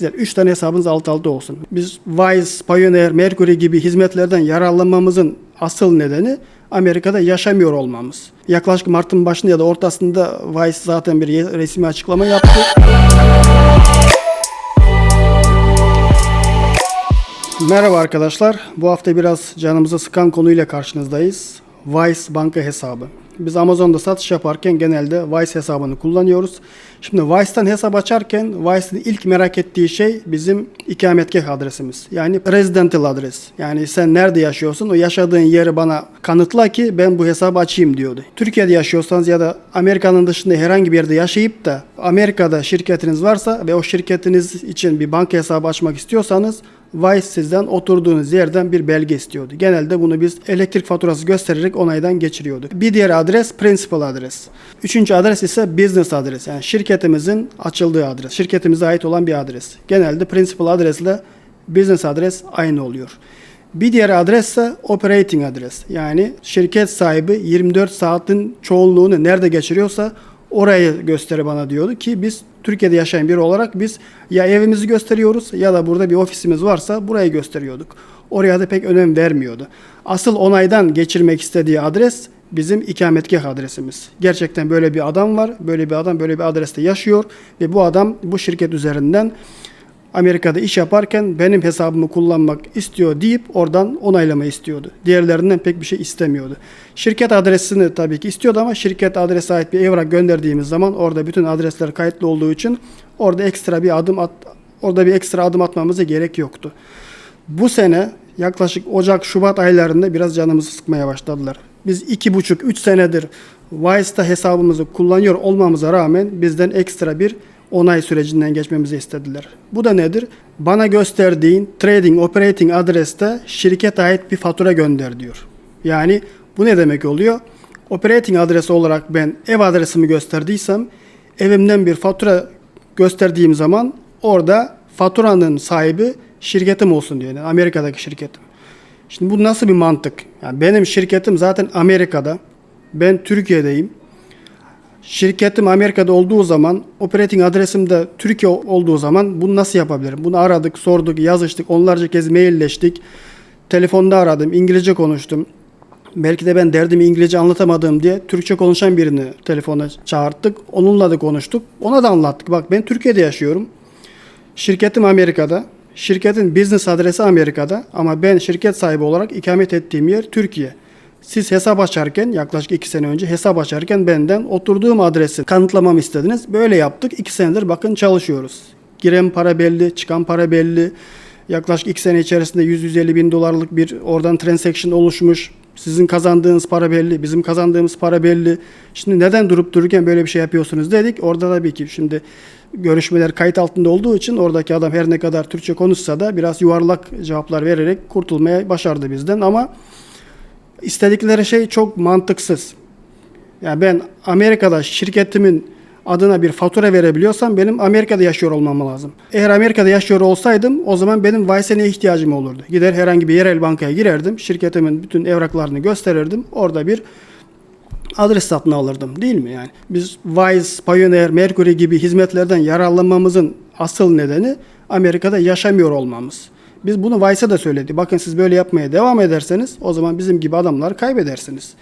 Güzel. Üç tane hesabınız alt alta olsun. Biz Wise, Pioneer, Mercury gibi hizmetlerden yararlanmamızın asıl nedeni Amerika'da yaşamıyor olmamız. Yaklaşık Mart'ın başında ya da ortasında Wise zaten bir resmi açıklama yaptı. Merhaba arkadaşlar. Bu hafta biraz canımızı sıkan konuyla karşınızdayız. Vice banka hesabı. Biz Amazon'da satış yaparken genelde Vice hesabını kullanıyoruz. Şimdi Vice'tan hesap açarken Vice'ın ilk merak ettiği şey bizim ikametgah adresimiz. Yani residential adres. Yani sen nerede yaşıyorsun o yaşadığın yeri bana kanıtla ki ben bu hesabı açayım diyordu. Türkiye'de yaşıyorsanız ya da Amerika'nın dışında herhangi bir yerde yaşayıp da Amerika'da şirketiniz varsa ve o şirketiniz için bir banka hesabı açmak istiyorsanız Vice sizden oturduğunuz yerden bir belge istiyordu. Genelde bunu biz elektrik faturası göstererek onaydan geçiriyorduk. Bir diğer adres principal adres. Üçüncü adres ise business adres. Yani şirketimizin açıldığı adres. Şirketimize ait olan bir adres. Genelde principal adresle business adres aynı oluyor. Bir diğer adres ise operating adres. Yani şirket sahibi 24 saatin çoğunluğunu nerede geçiriyorsa orayı gösteri bana diyordu ki biz Türkiye'de yaşayan biri olarak biz ya evimizi gösteriyoruz ya da burada bir ofisimiz varsa burayı gösteriyorduk. Oraya da pek önem vermiyordu. Asıl onaydan geçirmek istediği adres bizim ikametgah adresimiz. Gerçekten böyle bir adam var. Böyle bir adam böyle bir adreste yaşıyor ve bu adam bu şirket üzerinden Amerika'da iş yaparken benim hesabımı kullanmak istiyor deyip oradan onaylama istiyordu. Diğerlerinden pek bir şey istemiyordu. Şirket adresini tabii ki istiyordu ama şirket adrese ait bir evrak gönderdiğimiz zaman orada bütün adresler kayıtlı olduğu için orada ekstra bir adım at orada bir ekstra adım atmamıza gerek yoktu. Bu sene yaklaşık Ocak Şubat aylarında biraz canımızı sıkmaya başladılar. Biz iki buçuk üç senedir Vice'da hesabımızı kullanıyor olmamıza rağmen bizden ekstra bir onay sürecinden geçmemizi istediler. Bu da nedir? Bana gösterdiğin trading operating adreste şirket ait bir fatura gönder diyor. Yani bu ne demek oluyor? Operating adresi olarak ben ev adresimi gösterdiysem evimden bir fatura gösterdiğim zaman orada faturanın sahibi şirketim olsun diyor. Yani Amerika'daki şirketim. Şimdi bu nasıl bir mantık? Yani benim şirketim zaten Amerika'da. Ben Türkiye'deyim. Şirketim Amerika'da olduğu zaman, operating adresim de Türkiye olduğu zaman bunu nasıl yapabilirim? Bunu aradık, sorduk, yazıştık, onlarca kez mailleştik. Telefonda aradım, İngilizce konuştum. Belki de ben derdimi İngilizce anlatamadım diye Türkçe konuşan birini telefona çağırttık. Onunla da konuştuk. Ona da anlattık. Bak ben Türkiye'de yaşıyorum. Şirketim Amerika'da. Şirketin business adresi Amerika'da ama ben şirket sahibi olarak ikamet ettiğim yer Türkiye. Siz hesap açarken yaklaşık iki sene önce hesap açarken benden oturduğum adresi kanıtlamamı istediniz. Böyle yaptık. iki senedir bakın çalışıyoruz. Giren para belli, çıkan para belli. Yaklaşık iki sene içerisinde 100-150 bin dolarlık bir oradan transaction oluşmuş. Sizin kazandığınız para belli, bizim kazandığımız para belli. Şimdi neden durup dururken böyle bir şey yapıyorsunuz dedik. Orada tabii ki şimdi görüşmeler kayıt altında olduğu için oradaki adam her ne kadar Türkçe konuşsa da biraz yuvarlak cevaplar vererek kurtulmaya başardı bizden ama istedikleri şey çok mantıksız. Yani ben Amerika'da şirketimin adına bir fatura verebiliyorsam benim Amerika'da yaşıyor olmam lazım. Eğer Amerika'da yaşıyor olsaydım o zaman benim Vice'e ihtiyacım olurdu. Gider herhangi bir yerel bankaya girerdim. Şirketimin bütün evraklarını gösterirdim. Orada bir adres satın alırdım değil mi yani? Biz Wise, Pioneer, Mercury gibi hizmetlerden yararlanmamızın asıl nedeni Amerika'da yaşamıyor olmamız. Biz bunu Vice'a da söyledik. Bakın siz böyle yapmaya devam ederseniz o zaman bizim gibi adamları kaybedersiniz.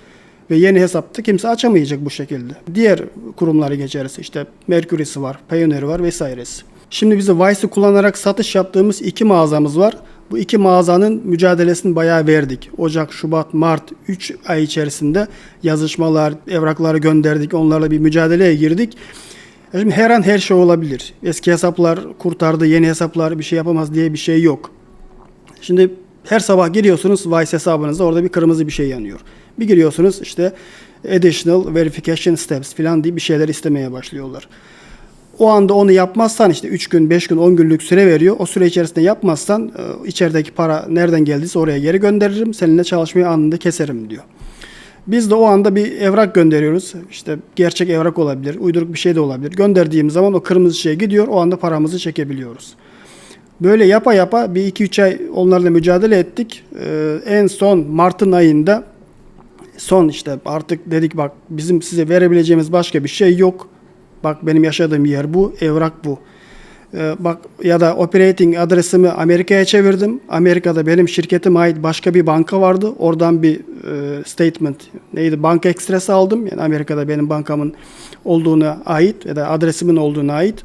Ve yeni hesapta kimse açamayacak bu şekilde. Diğer kurumları geçeriz. İşte Mercury'si var, Pioneer var vesairesi. Şimdi bize Vice'ı kullanarak satış yaptığımız iki mağazamız var. Bu iki mağazanın mücadelesini bayağı verdik. Ocak, Şubat, Mart 3 ay içerisinde yazışmalar, evrakları gönderdik. Onlarla bir mücadeleye girdik. Şimdi her an her şey olabilir. Eski hesaplar kurtardı, yeni hesaplar bir şey yapamaz diye bir şey yok. Şimdi her sabah giriyorsunuz Vice hesabınızda orada bir kırmızı bir şey yanıyor. Bir giriyorsunuz işte additional verification steps falan diye bir şeyler istemeye başlıyorlar. O anda onu yapmazsan işte 3 gün, 5 gün, 10 günlük süre veriyor. O süre içerisinde yapmazsan e, içerideki para nereden geldiyse oraya geri gönderirim. Seninle çalışmayı anında keserim diyor. Biz de o anda bir evrak gönderiyoruz. İşte gerçek evrak olabilir, uyduruk bir şey de olabilir. Gönderdiğimiz zaman o kırmızı şey gidiyor. O anda paramızı çekebiliyoruz. Böyle yapa yapa bir iki üç ay onlarla mücadele ettik. Ee, en son Mart'ın ayında son işte artık dedik bak bizim size verebileceğimiz başka bir şey yok. Bak benim yaşadığım yer bu, evrak bu. Ee, bak ya da operating adresimi Amerika'ya çevirdim. Amerika'da benim şirketime ait başka bir banka vardı. Oradan bir e, statement neydi banka ekstresi aldım. Yani Amerika'da benim bankamın olduğuna ait ya da adresimin olduğuna ait.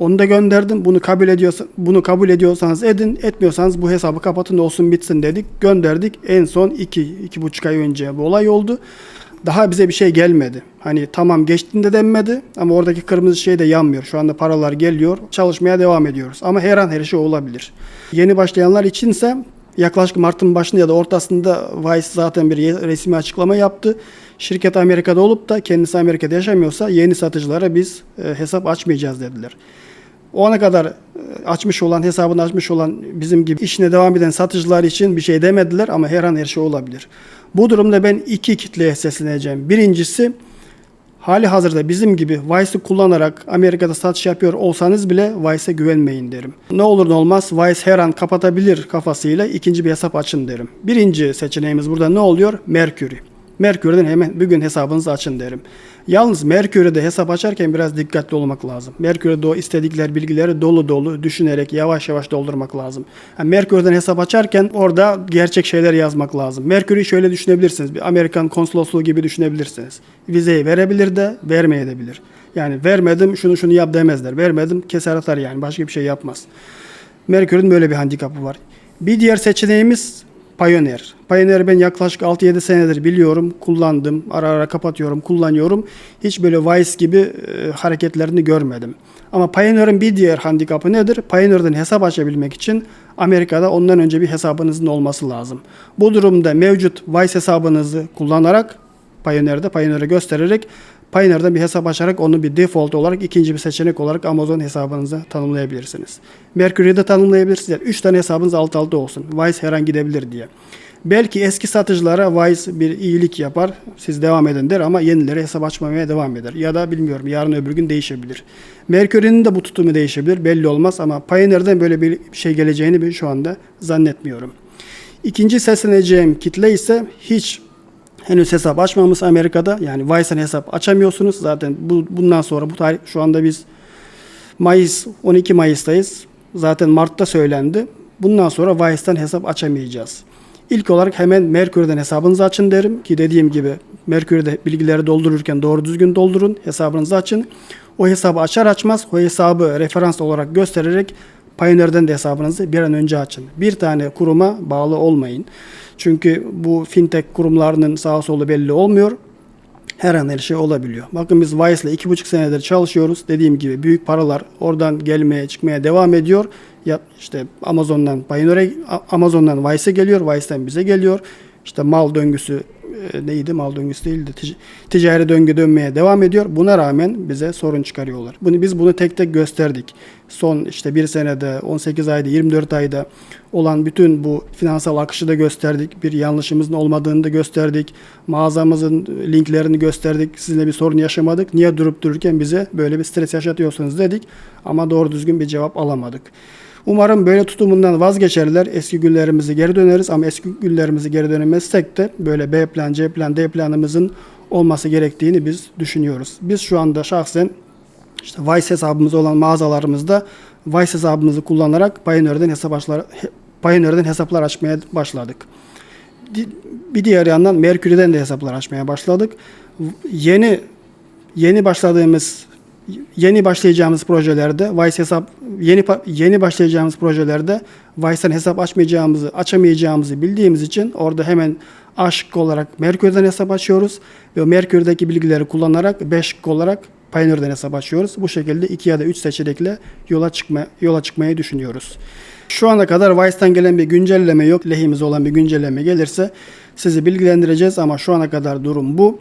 Onu da gönderdim. Bunu kabul ediyorsa bunu kabul ediyorsanız edin, etmiyorsanız bu hesabı kapatın olsun bitsin dedik. Gönderdik. En son 2 iki, iki buçuk ay önce bu olay oldu. Daha bize bir şey gelmedi. Hani tamam geçtiğinde denmedi ama oradaki kırmızı şey de yanmıyor. Şu anda paralar geliyor. Çalışmaya devam ediyoruz. Ama her an her şey olabilir. Yeni başlayanlar içinse yaklaşık Mart'ın başında ya da ortasında Vice zaten bir resmi açıklama yaptı. Şirket Amerika'da olup da kendisi Amerika'da yaşamıyorsa yeni satıcılara biz e, hesap açmayacağız dediler. O ana kadar e, açmış olan, hesabını açmış olan bizim gibi işine devam eden satıcılar için bir şey demediler ama her an her şey olabilir. Bu durumda ben iki kitleye sesleneceğim. Birincisi hali hazırda bizim gibi Vice'ı kullanarak Amerika'da satış yapıyor olsanız bile Vice'e güvenmeyin derim. Ne olur ne olmaz Vice her an kapatabilir kafasıyla ikinci bir hesap açın derim. Birinci seçeneğimiz burada ne oluyor? Mercury. Mercury'den hemen bugün hesabınızı açın derim. Yalnız Mercury'de hesap açarken biraz dikkatli olmak lazım. Mercury'de o istedikleri bilgileri dolu dolu düşünerek yavaş yavaş doldurmak lazım. Yani Mercury'den hesap açarken orada gerçek şeyler yazmak lazım. Mercury'yi şöyle düşünebilirsiniz. Bir Amerikan konsolosluğu gibi düşünebilirsiniz. Vizeyi verebilir de vermeyebilir. Yani vermedim şunu şunu yap demezler. Vermedim keser atar yani başka bir şey yapmaz. Mercury'nin böyle bir handikapı var. Bir diğer seçeneğimiz Pioneer. Pioneer ben yaklaşık 6-7 senedir biliyorum, kullandım, ara ara kapatıyorum, kullanıyorum. Hiç böyle Vice gibi e, hareketlerini görmedim. Ama Pioneer'ın bir diğer handikapı nedir? Pioneer'dan hesap açabilmek için Amerika'da ondan önce bir hesabınızın olması lazım. Bu durumda mevcut Vice hesabınızı kullanarak Pioneer'da Pioneer'ı göstererek Pioneer'dan bir hesap açarak onu bir default olarak ikinci bir seçenek olarak Amazon hesabınıza tanımlayabilirsiniz. Mercury'de tanımlayabilirsiniz. Yani 3 tane hesabınız alt alta olsun. Vice her an gidebilir diye. Belki eski satıcılara Vice bir iyilik yapar. Siz devam edin der ama yenileri hesap açmamaya devam eder. Ya da bilmiyorum yarın öbür gün değişebilir. Mercury'nin de bu tutumu değişebilir. Belli olmaz ama Pioneer'den böyle bir şey geleceğini ben şu anda zannetmiyorum. İkinci sesleneceğim kitle ise hiç henüz hesap açmamış Amerika'da. Yani Vice'ın hesap açamıyorsunuz. Zaten bu, bundan sonra bu tarih şu anda biz Mayıs 12 Mayıs'tayız. Zaten Mart'ta söylendi. Bundan sonra Vice'den hesap açamayacağız. İlk olarak hemen Mercury'den hesabınızı açın derim ki dediğim gibi Mercury'de bilgileri doldururken doğru düzgün doldurun, hesabınızı açın. O hesabı açar açmaz o hesabı referans olarak göstererek Pioneer'den de hesabınızı bir an önce açın. Bir tane kuruma bağlı olmayın. Çünkü bu fintech kurumlarının sağ solu belli olmuyor. Her an her şey olabiliyor. Bakın biz Vice ile iki buçuk senedir çalışıyoruz. Dediğim gibi büyük paralar oradan gelmeye çıkmaya devam ediyor. Ya işte Amazon'dan Pioneer'e Amazon'dan Vice'e geliyor, Vice'den bize geliyor. İşte mal döngüsü e, neydi? Mal döngüsü değildi. Tic- ticari döngü dönmeye devam ediyor. Buna rağmen bize sorun çıkarıyorlar. Bunu biz bunu tek tek gösterdik. Son işte bir senede, 18 ayda, 24 ayda olan bütün bu finansal akışı da gösterdik. Bir yanlışımızın olmadığını da gösterdik. Mağazamızın linklerini gösterdik. Sizinle bir sorun yaşamadık. Niye durup dururken bize böyle bir stres yaşatıyorsunuz dedik. Ama doğru düzgün bir cevap alamadık. Umarım böyle tutumundan vazgeçerler. Eski günlerimizi geri döneriz ama eski günlerimizi geri dönemezsek de böyle B plan, C plan, D planımızın olması gerektiğini biz düşünüyoruz. Biz şu anda şahsen işte Vice hesabımız olan mağazalarımızda Vice hesabımızı kullanarak Pioneer'den hesaplar Pioneer'den hesaplar açmaya başladık. Bir diğer yandan Mercury'den de hesaplar açmaya başladık. Yeni yeni başladığımız yeni başlayacağımız projelerde Vice hesap yeni yeni başlayacağımız projelerde Vice'den hesap açmayacağımızı, açamayacağımızı bildiğimiz için orada hemen A şıkkı olarak Mercury'den hesap açıyoruz ve Mercury'deki bilgileri kullanarak B şıkkı olarak Pioneer'den hesap açıyoruz. Bu şekilde iki ya da üç seçenekle yola çıkma yola çıkmayı düşünüyoruz. Şu ana kadar Vice'den gelen bir güncelleme yok. Lehimize olan bir güncelleme gelirse sizi bilgilendireceğiz ama şu ana kadar durum bu.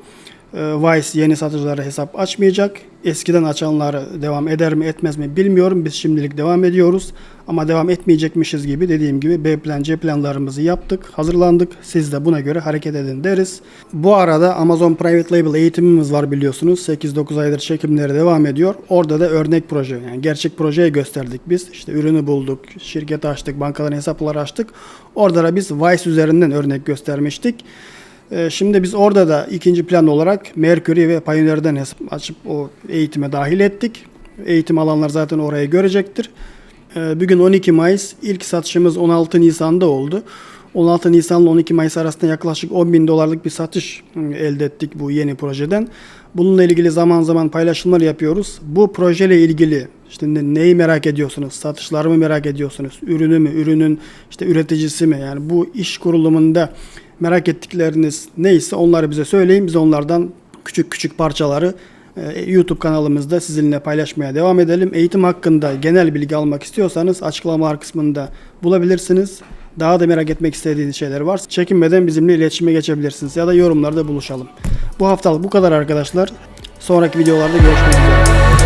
Ee, Vice yeni satıcılara hesap açmayacak. Eskiden açanlar devam eder mi etmez mi bilmiyorum. Biz şimdilik devam ediyoruz. Ama devam etmeyecekmişiz gibi dediğim gibi B plan C planlarımızı yaptık. Hazırlandık. Siz de buna göre hareket edin deriz. Bu arada Amazon Private Label eğitimimiz var biliyorsunuz. 8-9 aydır çekimleri devam ediyor. Orada da örnek proje yani gerçek projeyi gösterdik biz. İşte ürünü bulduk, şirketi açtık, bankaların hesapları açtık. Orada da biz Vice üzerinden örnek göstermiştik. Ee, Şimdi biz orada da ikinci plan olarak Mercury ve Pioneer'den açıp o eğitime dahil ettik. Eğitim alanlar zaten orayı görecektir. Ee, Bugün 12 Mayıs. İlk satışımız 16 Nisan'da oldu. 16 Nisan ile 12 Mayıs arasında yaklaşık 10 bin dolarlık bir satış elde ettik bu yeni projeden. Bununla ilgili zaman zaman paylaşımlar yapıyoruz. Bu projeyle ilgili işte ne- neyi merak ediyorsunuz? Satışları mı merak ediyorsunuz? Ürünü mü? Ürünün işte üreticisi mi? Yani bu iş kurulumunda merak ettikleriniz neyse onları bize söyleyin. Biz onlardan küçük küçük parçaları e, YouTube kanalımızda sizinle paylaşmaya devam edelim. Eğitim hakkında genel bilgi almak istiyorsanız açıklamalar kısmında bulabilirsiniz. Daha da merak etmek istediğiniz şeyler varsa çekinmeden bizimle iletişime geçebilirsiniz ya da yorumlarda buluşalım. Bu haftalık bu kadar arkadaşlar. Sonraki videolarda görüşmek üzere.